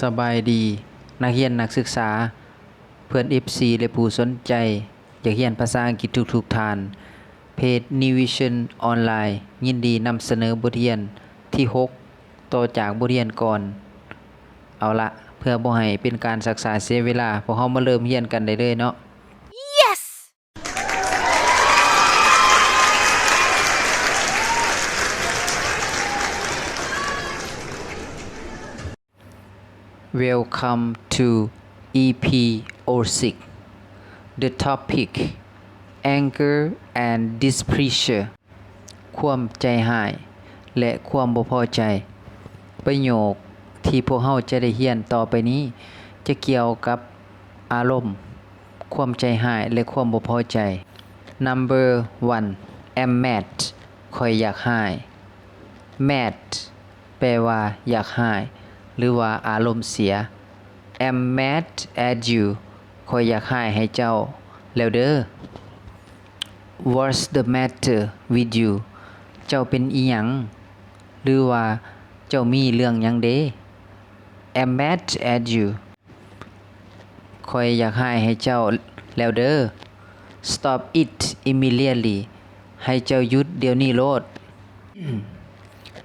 สบายดี นักเรียนนักศึกษา เพื่อน FC และผู้สนใจ อยากเรียนภาษาอังกฤษทุกๆททาน เพจ New Vision ออนไลน์ ยินดีนำเสนอบทเรียนที่ 6 ต่อจากบทเรียนก่อน เอาละเพื่อบ่ให้เป็นการศึกษาเสียเวลาพวกเฮามาเริ่มเรียนกันได้เลยเนาะ Welcome to EP 06 The topic Anger and Displeasure ความใจหาย และความบ่พอใจ ประโยคที่พวกเฮาจะได้เรียนต่อไปนี้ จะเกี่ยวกับอารมณ์ ความใจหาย และความบ่พอใจ Number 1 I'm mad ข่อยอยากหาย mad แปลว่า อยากหาย หรือว่าอารมณ์เสีย I'm mad at you ข่อยอยากหายให้เจ้า แล้วเด้อ What's the matter with you เจ้าเป็นอีหยัง หรือว่าเจ้ามีเรื่องยังเด้ I'm mad at you ข่อยอยากหายให้เจ้า แล้วเด้อ Stop it immediately ให้เจ้าหยุดเดี๋ยวนี้โลด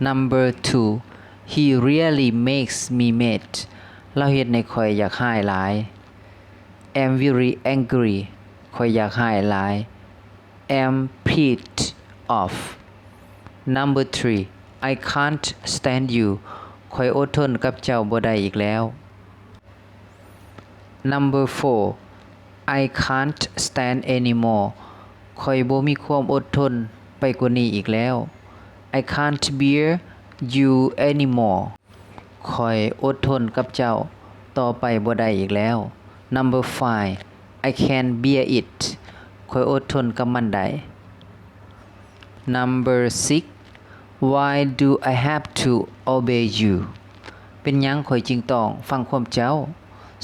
Number two he really makes me mad เราเฮ็ดในข่อยอยากหายหลาย am very angry ข่อยอยากหายหลาย am pissed off Number three I can't stand you ข่อยอดทนกับเจ้าบ่ได้อีกแล้ว Number four I can't stand anymore ข่อยบ่มีความอดทนไปกว่านี้อีกแล้ว I can't bear you anymore ข่อยอดทนกับเจ้า ต่อไปบ่ได้อีกแล้ว Number five I can bear it ข่อยอดทนกับมันได้ Number six Why do I have to obey you เป็นยังข่อยจึงต้องฟังความเจ้า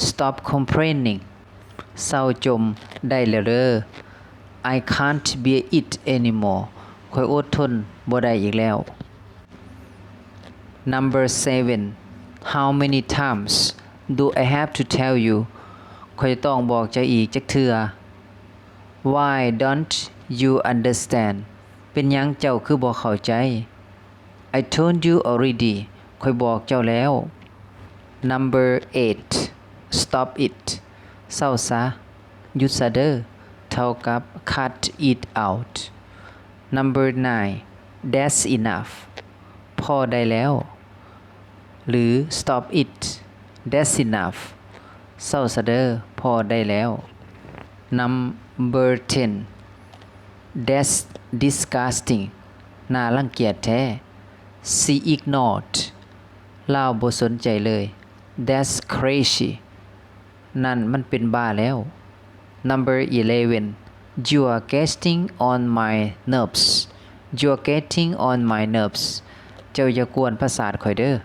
Stop complaining เศร้าจมได้แล้วเด้อ I can't bear it anymore ข่อยอดทนบ่ได้อีกแล้ว Number seven How many times do I have to tell you ข่อยต้องบอกเจ้าอีกจักเทื่อ Why don't you understand เป็นหยังเจ้าคือบ่เข้าใจ I told you already ข่อยบอกเจ้าแล้ว Number eight Stop it เศร้าซะหยุดซะเด้อเท่ากับ cut it out Number nine That's enough พอได้แล้ว หรือ stop it That's enough เศร้าซะเดอพอได้แล้ว Number ten That's disgusting น่ารังเกียจแท้ She ignored เล่าบ่สนใจเลย That's crazy นั่นมันเป็นบ้าแล้ว Number 11 You are getting on my nerves You are getting on my nerves จ้าอย่ากวนประสาทข่อยเด้อ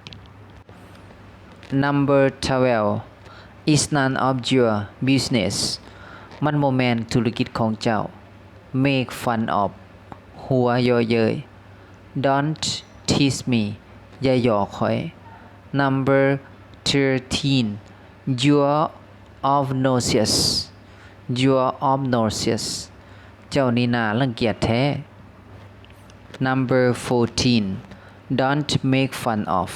Number 12 is none of your business มันโมแมนธุรกิจของเจ้า Make fun of หัวเยอเยย Don't tease me อย่าหยอกข่อย Number 13 You're obnoxious You're obnoxious เจ้านี่น่ารังเกียจแท้ Number 14 Don't make fun of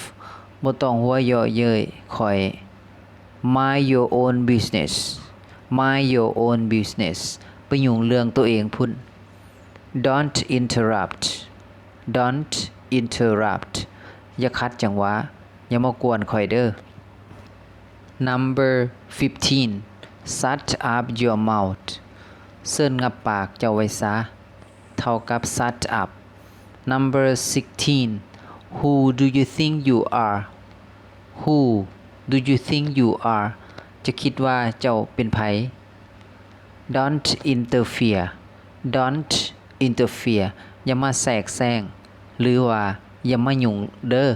บ่ต้องหัวเยาะเย้ยข่อย Mind your own business Mind your own business ไปยุ่งเรื่องตัวเองพุ่น Don't interrupt Don't interrupt อย่าคัดจังหวะ อย่ามากวนข่อยเด้อ Number 15 Shut up your mouth เซินงับปากเจ้าไว้ซะ เท่ากับ shut up Number 16 Who do you think you are Who do you think you are จะคิดว่าเจ้าเป็นไผ Don't interfere Don't interfere อย่ามาแทรกแซงหรือว่าอย่ามายุ่งเด้อ